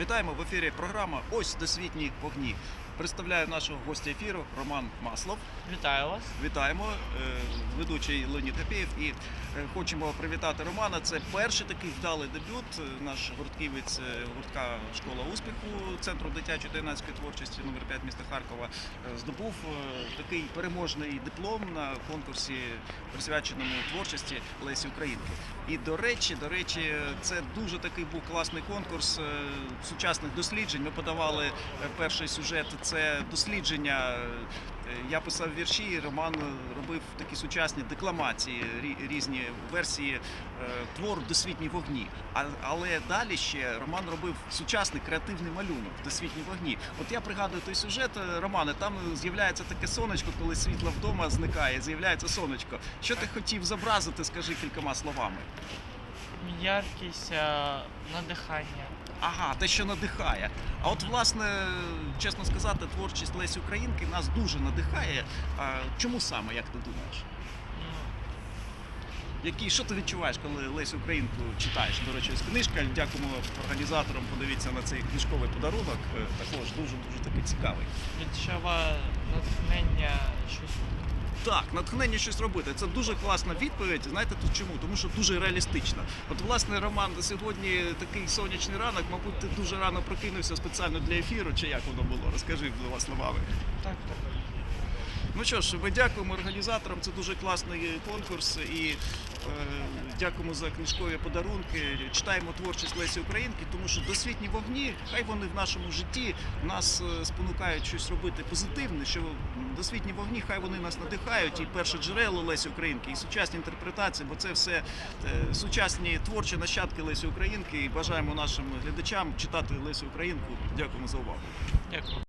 Вітаємо в ефірі програма Ось досвітні вогні. Представляю нашого гостя ефіру Роман Маслов. Вітаю вас. Вітаємо, е, ведучий Леонід Гапєєв. І е, хочемо привітати Романа. Це перший такий вдалий дебют. Е, Наш гуртківець гуртка Школа успіху Центру дитячої та юнацької творчості номер 5 міста Харкова здобув такий переможний диплом на конкурсі, присвяченому творчості Лесі Українки. І до речі, до речі, це дуже такий був класний конкурс сучасних досліджень. Ми подавали перший сюжет. Це дослідження. е, Я писав вірші, Роман робив такі сучасні декламації, різні версії е, твору Досвітні вогні. Але далі ще Роман робив сучасний креативний малюнок Досвітні вогні. От я пригадую той сюжет, е, Романе, там з'являється таке сонечко, коли світло вдома зникає, з'являється сонечко. Що ти хотів зобразити, скажи кількома словами. Яркість, е, надихання. Ага, те, що надихає. А от, власне, чесно сказати, творчість Лесі Українки нас дуже надихає. А чому саме, як ти думаєш? Ну, Які, що ти відчуваєш, коли Лесю Українку читаєш? До речі, ось книжка. Дякуємо організаторам. Подивіться на цей книжковий подарунок. Е, Також дуже дуже такий цікавий. відчуваю натхнення щось. Так, натхнення щось робити. Це дуже класна відповідь. Знаєте тут чому? Тому що дуже реалістична. От, власне, Роман, сьогодні такий сонячний ранок. Мабуть, ти дуже рано прокинувся спеціально для ефіру. Чи як воно було? Розкажи двома словами. Так, так. Ну що ж, ми дякуємо організаторам. Це дуже класний конкурс. І дякуємо за книжкові подарунки. Читаємо творчість Лесі Українки, тому що досвітні вогні, хай вони в нашому житті нас е, спонукають щось робити позитивне. Що досвітні вогні, хай вони нас надихають. І перше джерело Лесі Українки, і сучасні інтерпретації, бо це все е, сучасні творчі нащадки Лесі Українки. І бажаємо нашим глядачам читати Лесю Українку. Дякуємо за увагу. Дякую.